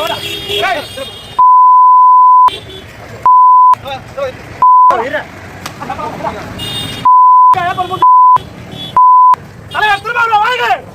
ahora. ¡Ahora! ¡Ahora! ¡Ahora! ¡Ahora! ¡Ahora! ¡Ahora! ¡Ahora! ¡Ahora! ¡Ahora! ¡Ahora!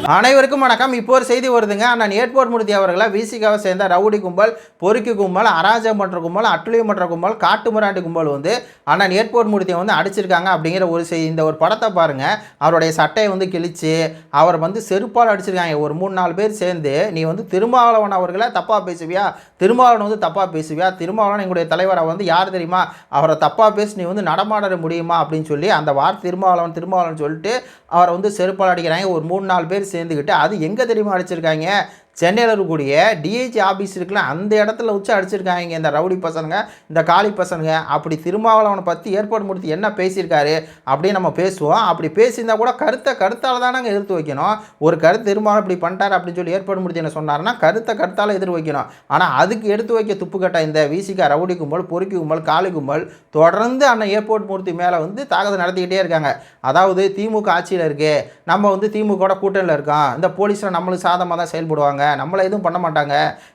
அனைவருக்கும் வணக்கம். இப்போ ஒரு செய்தி வருதுங்க. அண்ணன் ஏர்போர்ட் மூர்த்தி அவர்களை விசிகாவை சேர்ந்த ரவுடி கும்பல் பொறுக்கி கும்பல் அராஜகம் பண்ணுற கும்பல் அட்டுழியம் பண்ணுற கும்பல் காட்டுமிராண்டி கும்பல் வந்து அண்ணன் ஏர்போர்ட் மூர்த்தியை வந்து அடிச்சிருக்காங்க அப்படிங்கிற ஒரு செய்தி இந்த ஒரு படத்தை பாருங்க. அவருடைய சட்டையை வந்து கிழிச்சு அவர் வந்து செருப்பால் அடிச்சிருக்காங்க. ஒரு மூணு நாலு பேர் சேர்ந்து நீ வந்து திருமாவளவன் அவர்களை தப்பாக பேசுவியா? திருமாவளவன் வந்து தப்பாக பேசுவியா? திருமாவளவன் எங்களுடைய தலைவரை வந்து யார் தெரியுமா? அவரை தப்பாக பேசி நீ வந்து நடமாட முடியுமா? அப்படின்னு சொல்லி அந்த வார்த்தை திருமாவளவன் திருமாவளவன் சொல்லிட்டு அவரை வந்து செருப்பால் அடிக்கிறாங்க. ஒரு மூணு நாலு பேர் சேர்ந்துக்கிட்டு அது எங்கே தெரியுமா அடிச்சிருக்காங்க? சென்னையில் இருக்கக்கூடிய டிஐஜி ஆஃபீஸ் இருக்குல்ல அந்த இடத்துல வச்சு அடிச்சிருக்காங்க இந்த ரவுடி பசங்க இந்த காளி பசங்க அப்படி திருமாவளவனை பற்றி ஏற்பாடு முடித்து என்ன பேசியிருக்காரு அப்படின்னு நம்ம பேசுவோம். அப்படி பேசியிருந்தா கூட கருத்தை கருத்தால் தான் நாங்கள் எதிர்த்து வைக்கணும். ஒரு கருத்து திருமாவளம் இப்படி பண்ணிட்டார் அப்படின்னு சொல்லி ஏற்பாடு முடித்து என்ன சொன்னார்னா கருத்தை கருத்தால் எதிர் வைக்கணும். ஆனால் அதுக்கு எடுத்து வைக்க துப்பு இந்த விசிகா ரவுடி கும்பல் பொறுக்கி கும்பல் காளி கும்பல் தொடர்ந்து அண்ணன் ஏர்போர்ட் மூர்த்தி மேலே வந்து தாக்குதல் நடத்திக்கிட்டே இருக்காங்க. அதாவது திமுக ஆட்சியில் இருக்குது நம்ம வந்து திமுக கூட்டணியில் இருக்கோம். இந்த போலீஸில் நம்மளுக்கு சாதமாக தான் செயல்படுவாங்க. நம்மளை எதுவும் பண்ண மாட்டாங்க.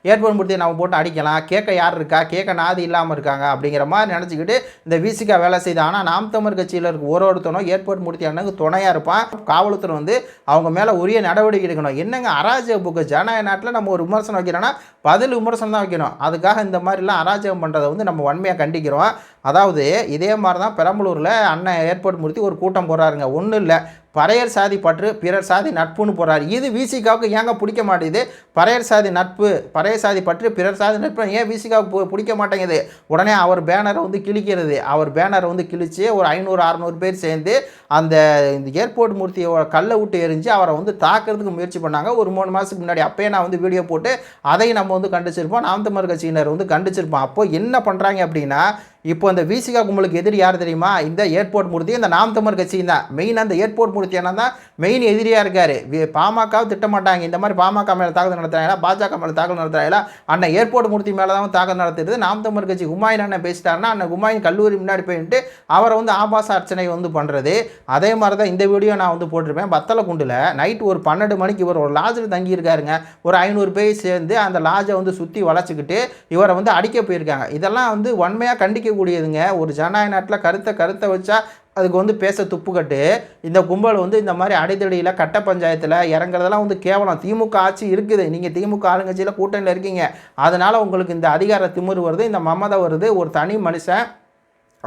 ஏர்போர்ட் மூர்த்தியை நம்ம போட்டு அடிக்கலாம். கேட்க யார் இருக்கா? கேட்க நாதி இல்லாமல் இருக்காங்க அப்படிங்கிற மாதிரி நினச்சிக்கிட்டு இந்த விசிகா வேலை செய்த. ஆனால் நாம் தமிழ் கட்சியில் இருக்க ஒரு ஒருத்தனும் ஏர்போர்ட் மூர்த்தி அண்ணனுக்கு துணையாக இருப்பான். காவல்துறை வந்து அவங்க மேலே உரிய நடவடிக்கை எடுக்கணும். என்னங்க அராஜக புக்கு? ஜனநாயக நாட்டில் நம்ம ஒரு விமர்சனம் வைக்கிறோன்னா பதில் விமர்சனம் தான் வைக்கணும். அதுக்காக இந்த மாதிரிலாம் அராஜகம் பண்ணுறதை வந்து நம்ம வன்மையாக கண்டிக்கிறோம். அதாவது இதே மாதிரி தான் பெரம்பலூரில் அண்ணன் ஏர்போர்ட் முடித்து ஒரு கூட்டம் போடுறாருங்க. ஒன்றும் இல்லை. பறையர் சாதி பற்று பிறர் சாதி நட்புன்னு போகிறார் இது விசிகாவுக்கு ஏங்க பிடிக்க மாட்டேங்குது? பறையர் சாதி நட்பு பறையர் சாதி பற்று பிறர் சாதி நட்பு ஏன் விசிகாவுக்கு பிடிக்க மாட்டேங்குது? உடனே அவர் பேனரை வந்து கிழிக்கிறது. அவர் பேனரை வந்து கிழித்து ஒரு ஐநூறு அறநூறு பேர் சேர்ந்து அந்த இந்த ஏர்போர்ட் மூர்த்தியோட கல்லை விட்டு எரிஞ்சு அவரை வந்து தாக்குறதுக்கு முயற்சி பண்ணாங்க. ஒரு மூணு மாதத்துக்கு முன்னாடி அப்போயே நான் வந்து வீடியோ போட்டு அதையும் நம்ம வந்து கண்டிச்சிருப்போம். நாம் தமிழ் கட்சியினர் வந்து கண்டிச்சிருப்போம். அப்போ என்ன பண்ணுறாங்க அப்படின்னா இப்போ இந்த விசிகா கும்பலுக்கு எதிரி யார் தெரியுமா? இந்த ஏர்போர்ட் மூர்த்தி இந்த நாம் தமிழ் கட்சியும் தான். மெயின் அந்த ஏர்போர்ட் மூர்த்தி என்ன தான் மெயின் எதிரியாக இருக்கார் பாமகவை திட்ட மாட்டாங்க. இந்த மாதிரி பாமக மேலே தாக்குதல் நடத்துறாங்களா? பாஜக மேலே தாக்குதல் நடத்துறாங்களா? அண்ணன் ஏர்போர்ட் மூர்த்தி மேலே தான் தாக்குதல் நடத்துறது நாம் தமிழ் கட்சி ஹுமாயின் அண்ணன் பேசிட்டாருன்னா அண்ணன் ஹுமாயின் கல்லூரி முன்னாடி போயிட்டு அவரை வந்து ஆபாச அர்ச்சனை வந்து பண்ணுறது அதே மாதிரி தான் இந்த வீடியோ நான் வந்து போட்டிருப்பேன். பத்தலை குண்டில் நைட் ஒரு பன்னெண்டு மணிக்கு இவர் ஒரு லாட்ஜில் தங்கியிருக்காருங்க. ஒரு ஐநூறு பேர் சேர்ந்து அந்த லாட்ஜை வந்து சுற்றி வளைச்சிக்கிட்டு இவரை வந்து அடிக்க போயிருக்காங்க. இதெல்லாம் வந்து உண்மையாக கண்டிக்க கண்டிக்கக்கூடியதுங்க ஒரு ஜனநாயக நாட்டில் கருத்தை கருத்தை வச்சா அதுக்கு வந்து பேச துப்புக்கட்டு இந்த கும்பல் வந்து இந்த மாதிரி அடைதடியில் கட்ட பஞ்சாயத்தில் இறங்குறதெல்லாம் வந்து கேவலம். திமுக ஆட்சி இருக்குது. நீங்கள் திமுக ஆளுங்கட்சியில் கூட்டணியில் இருக்கீங்க. அதனால் உங்களுக்கு இந்த அதிகார திமிரு வருது இந்த மமதை வருது. ஒரு தனி மனுஷன்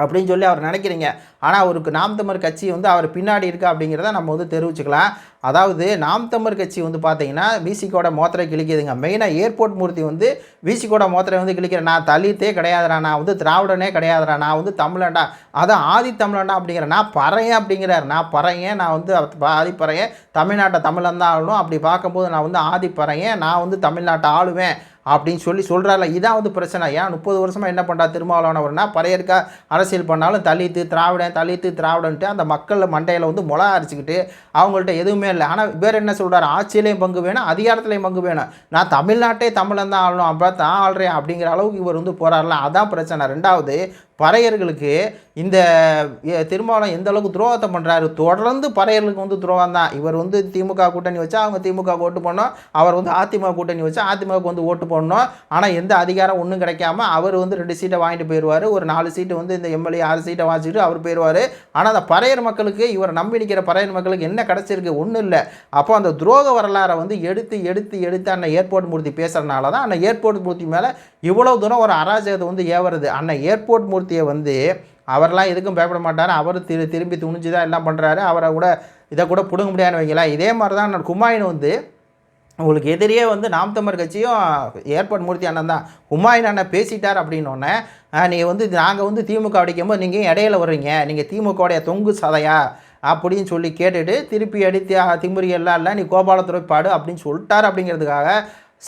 அப்படின்னு சொல்லி அவர் நினைக்கிறீங்க. ஆனால் அவருக்கு நாம் தமிழ் கட்சி வந்து அவர் பின்னாடி இருக்கு அப்படிங்கிறத நம்ம வந்து தெரிவிச்சுக்கலாம். அதாவது நாம் தமிழ் கட்சி வந்து பார்த்தீங்கன்னா விசிகோட மோத்திரை கிழிக்குதுங்க. மெயினாக ஏர்போர்ட் மூர்த்தி வந்து விசிகோட மோத்திரை வந்து கிழிக்கிறேன் நான் தலித்தே கிடையாதுடா நான் வந்து திராவிடனே கிடையாதுடா நான் வந்து தமிழன்டா அதான் ஆதி தமிழன்டா அப்படிங்கிற நான் பறையன் அப்படிங்கிறார். நான் பறையன் நான் வந்து ஆதி பறையன். தமிழ்நாட்டை தமிழன் தான் ஆளும் அப்படி பார்க்கும்போது நான் வந்து ஆதி பறையன் நான் வந்து தமிழ்நாட்டை ஆளுவேன். அப்படின்னு சொல்லி சொல்கிறாரில்ல இதான் வந்து பிரச்சனை. ஏன்? முப்பது வருஷமாக என்ன பண்ணுறா திருமாவளவனவர்னா பறையற்கா அரசியல் பண்ணாலும் தலித்து திராவிடன் தலித்து திராவிடன்ட்டு அந்த மக்கள் மண்டையில் வந்து முளா அரைச்சிக்கிட்டு அவங்கள்ட்ட எதுவுமே இல்லை. ஆனால் வேறு என்ன சொல்கிறாரு ஆட்சியிலையும் பங்கு வேணும் அதிகாரத்துலையும் பங்கு வேணும். நான் தமிழ்நாட்டே தமிழன் தான் ஆளணும். அப்போ தான் ஆள்றேன் அப்படிங்கிற அளவுக்கு இவர் வந்து போகிறாரில்ல அதான் பிரச்சனை. ரெண்டாவது பறையர்களுக்கு இந்த திருமாவளம் எந்த அளவுக்கு துரோகத்தை பண்ணுறாரு தொடர்ந்து பறையர்களுக்கு வந்து துரோகம் தான். இவர் வந்து திமுக கூட்டணி வச்சா அவங்க திமுக ஓட்டு போடணும். அவர் வந்து அதிமுக கூட்டணி வச்சா அதிமுக வந்து ஓட்டு போடணும். ஆனால் எந்த அதிகாரம் ஒன்றும் கிடைக்காம அவர் வந்து ரெண்டு சீட்டை வாங்கிட்டு போயிடுவார் ஒரு நாலு சீட்டு வந்து இந்த எம்எல்ஏ ஆறு சீட்டை வாங்கிட்டு அவர் போயிடுவார் ஆனால் அந்த பறையர் மக்களுக்கு இவரை நம்பி நிற்கிற பறையர் மக்களுக்கு என்ன கிடைச்சிருக்கு? ஒன்றும் இல்லை. அப்போ அந்த துரோக வரலாறை வந்து எடுத்து எடுத்து எடுத்து அண்ணன் ஏர்போர்ட் மூர்த்தி பேசுகிறனால தான் அண்ணன் ஏர்போர்ட் மூர்த்தி மேலே இவ்வளோ தூரம் ஒரு அராஜகத்தை வந்து ஏவுறது. அண்ணன் ஏர்போர்ட் மூர்த்தியை வந்து அவரெல்லாம் எதுக்கும் பயப்பட மாட்டார். அவர் திரு திரும்பி துணிஞ்சு தான் எல்லாம் பண்ணுறாரு அவரை கூட இதை கூட பிடுங்க முடியாதுன்னு வைங்களேன். இதே மாதிரி தான் குமாயின் வந்து உங்களுக்கு எதிரியே வந்து நாம் தமிழ் கட்சியும் ஏர்போர்ட் மூர்த்தி அண்ணன் தான். ஹுமாயூன் அண்ணன் பேசிட்டார் அப்படின்னோடனே நீ வந்து நாங்கள் வந்து திமுக அடிக்கும்போது நீங்கள் இடையில வர்றீங்க? நீங்கள் திமுகவுடைய தொங்கு சதையா? அப்படின்னு சொல்லி கேட்டுட்டு திருப்பி அடித்து "ஆ, எல்லாம் இல்லை நீ கோபாலத்துறை பாடு அப்படின்னு சொல்லிட்டார் அப்படிங்கிறதுக்காக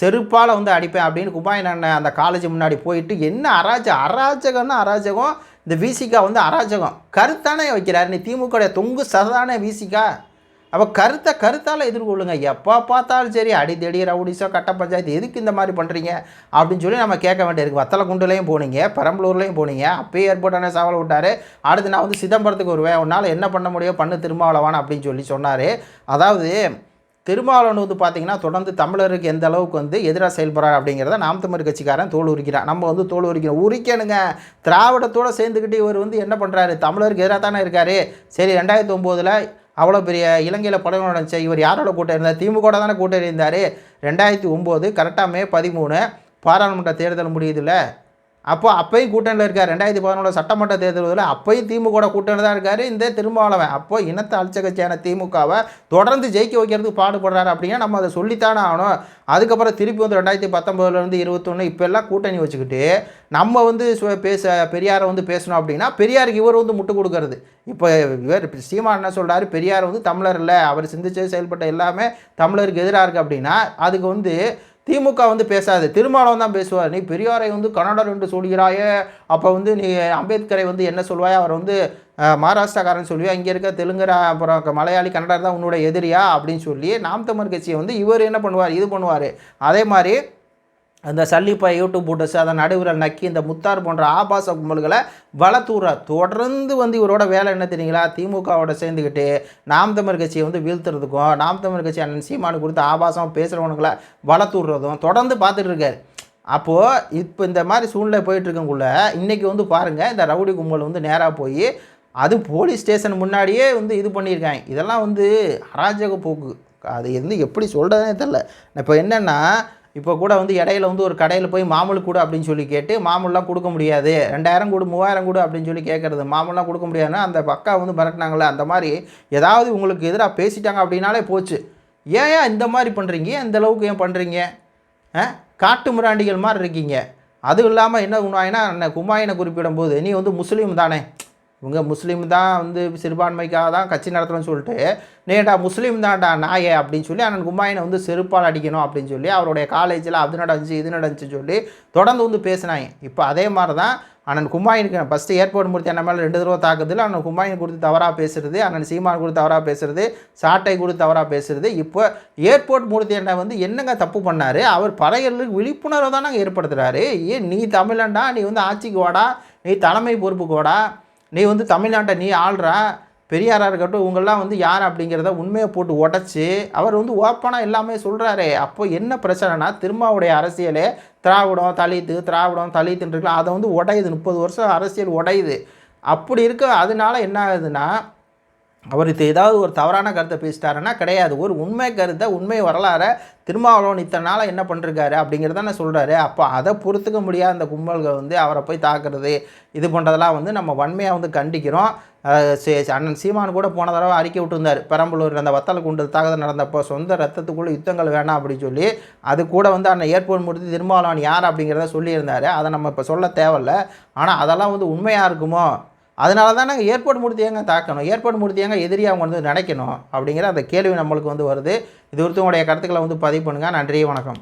செருப்பால் வந்து அடிப்பேன் அப்படின்னு குபாயின் அண்ணன் அந்த காலேஜ் முன்னாடி போயிட்டு என்ன அராஜகம் அராஜகம்னா அராஜகம். இந்த விசிகா வந்து அராஜகம். கருத்தானே வைக்கிறார். நீ திமுக தொங்கு சதானே விசிகா. அப்போ கருத்தை கருத்தால் எதிர்கொள்ளுங்க. எப்போ பார்த்தாலும் சரி அடித்தடி ரவுடிஸோ கட்ட பஞ்சாயத்து எதுக்கு இந்த மாதிரி பண்ணுறீங்க அப்படின்னு சொல்லி நம்ம கேட்க வேண்டியிருக்கு வத்தலக்குண்டுலேயும் போனீங்க பெரம்பலூர்லேயும் போனீங்க. அப்பயே ஏர்போர்ட்டான சவால் விட்டார். அடுத்து நான் வந்து சிதம்பரத்துக்கு வருவேன். உன்னால் என்ன பண்ண முடியும்? பண்ணு திருமாவளவான் அப்படின்னு சொல்லி சொன்னார். அதாவது திருமாவளவன் வந்து பார்த்தீங்கன்னா தொடர்ந்து தமிழருக்கு எந்த அளவுக்கு வந்து எதிராக செயல்படுறார் அப்படிங்கிறத நாம் தமிழ் கட்சிக்காரன் தோல் உரிக்கிறான். நம்ம வந்து தோல் உரிக்கிறோம் உரிக்கணுங்க. திராவிடத்தோடு சேர்ந்துக்கிட்டு இவர் வந்து என்ன பண்ணுறாரு தமிழருக்கு எதிராக தானே இருக்கார். சரி ரெண்டாயிரத்தி ஒம்போதில் அவ்வளோ பெரிய இலங்கையில் படம் நடந்துச்சு. இவர் யாரோட கூட்டம் இருந்தார்? திமுக தானே கூட்டம் இருந்தார். ரெண்டாயிரத்தி ஒம்போது கரெக்டாக மே பதிமூணு பாராளுமன்ற தேர்தல் முடியுதுல்ல. அப்போ அப்பையும் கூட்டணியில் இருக்கார். ரெண்டாயிரத்தி பதினொன்று சட்டமன்ற தேர்தலில் அப்பயும் திமுக கூட்டணியில் தான் இருக்கார். இந்த திருமாவளவன். அப்போ இனத்தை அழிச்ச கட்சியான திமுகவை தொடர்ந்து ஜெயிக்க வைக்கிறதுக்கு பாடுபடுறாரு அப்படின்னா நம்ம அதை சொல்லித்தானே ஆகணும். அதுக்கப்புறம் திருப்பி வந்து ரெண்டாயிரத்தி பத்தொம்பதுலேருந்து இருபத்தொன்று இப்போல்லாம் கூட்டணி வச்சுக்கிட்டு நம்ம வந்து பேச பெரியாரை வந்து பேசணும் அப்படின்னா பெரியாருக்கு இவர் வந்து முட்டு கொடுக்கறது. இப்போ இவர் சீமான் என்ன சொல்கிறாரு பெரியார் வந்து தமிழர் இல்லை. அவர் சிந்திச்சு செயல்பட்ட எல்லாமே தமிழருக்கு எதிராக இருக்குது அப்படின்னா அதுக்கு வந்து திமுக வந்து பேசாது. திருமாவளவன் தான் பேசுவார். நீ பெரியாரை வந்து கன்னடர் என்று சொல்கிறாயே. அப்போ வந்து நீ அம்பேத்கரை வந்து என்ன சொல்வாய்? அவர் வந்து மகாராஷ்டிராக்காரன் சொல்லுவியா. இங்கே இருக்க தெலுங்கரா அப்புறம் மலையாளி கன்னடர் தான் உன்னோட எதிரியா? அப்படின்னு சொல்லி நாம் தமிழ் கட்சியை வந்து இவர் என்ன பண்ணுவார்? இது பண்ணுவார். அதே மாதிரி அந்த சல்லிப்பா யூடியூப் போட்டஸ் அதை நடுவில் நக்கி இந்த முத்தார் போன்ற ஆபாச கும்பல்களை வளத்தூர தொடர்ந்து வந்து இவரோட வேலை என்ன தெரியுங்களா? திமுகவோட சேர்ந்துக்கிட்டு நாம் தமிழ் கட்சியை வந்து வீழ்த்துறதுக்கும் நாம் தமிழ் கட்சி அண்ணன் சீமானு கொடுத்து ஆபாசம் பேசுகிறவனுங்களை வளத்தூடுறதும் தொடர்ந்து பார்த்துட்டு இருக்காரு. அப்போது இப்போ இந்த மாதிரி சூழ்நிலை போயிட்டுருக்கக்குள்ள இன்றைக்கி வந்து பாருங்கள் இந்த ரவுடி கும்பல் வந்து நேராக போய் அது போலீஸ் ஸ்டேஷன் முன்னாடியே வந்து இது பண்ணியிருக்காங்க. இதெல்லாம் வந்து அராஜக போக்கு. அது வந்து எப்படி சொல்கிறதுனே தெரில இப்போ என்னென்னா இப்போ கூட வந்து இடையில வந்து ஒரு கடையில் போய் மாமூல் கொடு அப்படின்னு சொல்லி கேட்டு மாமூல்லாம் கொடுக்க முடியாது. ரெண்டாயிரம் கொடு மூவாயிரம் கொடு அப்படின்னு சொல்லி கேட்குறது மாமூல்லாம் கொடுக்க முடியாதுன்னா அந்த பக்கா வந்து மிரட்டினாங்களே அந்த மாதிரி ஏதாவது உங்களுக்கு எதிராக பேசிட்டாங்க அப்படின்னாலே போச்சு. ஏன் ஏன் இந்த மாதிரி பண்ணுறீங்க இந்த அளவுக்கு ஏன் பண்ணுறீங்க ஆ? காட்டு மிராண்டிகள் மாதிரி இருக்கீங்க. அதுவும் இல்லாமல் என்ன உண்மையினா என்ன குமாயினை குறிப்பிடும்போது நீ வந்து முஸ்லீம் தானே. இவங்க முஸ்லீம் தான் வந்து சிறுபான்மைக்காக தான் கட்சி நடத்தணும்னு சொல்லிட்டு நேடா முஸ்லீம் தான்டா நாயே அப்படின்னு சொல்லி அண்ணன் கும்மாயினை வந்து செருப்பால் அடிக்கணும் அப்படின்னு சொல்லி அவருடைய காலேஜில் அது நடந்துச்சு இது நடந்துச்சு சொல்லி தொடர்ந்து வந்து பேசினாங்க. இப்போ அதே மாதிரி தான் அண்ணன் கும்மாயினுக்கு ஃபஸ்ட்டு ஏர்போர்ட் மூர்த்தி அண்ணன் மேலே ரெண்டு தடவை தாக்குதல் அண்ணன் கும்மாயின் கொடுத்து தவறாக பேசுறது அண்ணன் சீமான் கொடுத்து தவறாக பேசுறது சாட்டை கொடுத்து தவறாக பேசுறது. இப்போ ஏர்போர்ட் மூர்த்தி அண்ணன் வந்து என்னங்க தப்பு பண்ணார்? அவர் பறையர்களுக்கு விழிப்புணர்வை தானே ஏற்படுத்துகிறாரு ஏன் நீ தமிழன்டா நீ வந்து ஆட்சிக்கு வாடா நீ தலைமை பொறுப்புக்கு வாடா. நீ வந்து தமிழ்நாட்டை நீ ஆள்ற பெரியாராக இருக்கட்டும் இவங்கெல்லாம் வந்து யார் அப்படிங்கிறத உண்மையை போட்டு உடச்சி அவர் வந்து ஓப்பனாக எல்லாமே சொல்கிறாரு அப்போ என்ன பிரச்சனைனா திருமாவுடைய அரசியலே திராவிடம் தலித்து திராவிடம் தலித்துன்னு இருக்குல்ல அதை வந்து உடையுது. முப்பது வருஷம் அரசியல் உடையுது. அப்படி இருக்க. அதனால என்ன ஆகுதுன்னா அவர் இது ஏதாவது ஒரு தவறான கருத்தை பேசிட்டாருன்னா கிடையாது. ஒரு உண்மை கருத்தை உண்மை வரலாறை திருமாவளவன் இத்தனை நாளாக என்ன பண்ணிருக்காரு அப்படிங்கிறத நான் சொல்கிறாரு அப்போ அதை பொறுத்துக்க முடியாத அந்த கும்பல்கள் வந்து அவரை போய் தாக்குறது இது பண்ணுறதெல்லாம் வந்து நம்ம வன்மையாக வந்து கண்டிக்கிறோம். அண்ணன் சீமான் கூட போன தடவை அறிக்கை விட்டுருந்தார். பெரம்பலூர் அந்த வத்தல் குண்டு தாக்குதல் நடந்தப்போ சொந்த ரத்தத்துக்குள்ளே யுத்தங்கள் வேணாம் அப்படின்னு சொல்லி அது கூட வந்து அண்ணன் ஏற்பாடு முடித்து திருமாவளவன் யார் அப்படிங்கிறத சொல்லியிருந்தாரு. அதை நம்ம இப்போ சொல்ல தேவையில்ல. ஆனால் அதெல்லாம் வந்து உண்மையாக இருக்குமோ? அதனால தான் நாங்கள் ஏற்பாடு மூர்த்தி ஏங்க தாக்கணும். ஏற்பாடு மூர்த்தி ஏங்க எதிரியாக அவங்க வந்து நினைக்கணும் அப்படிங்கிற அந்த கேள்வி நம்மளுக்கு வந்து வருது. இது ஒருத்தவங்களுடைய கருத்துக்களை வந்து பதிவு பண்ணுங்கள் நன்றி வணக்கம்.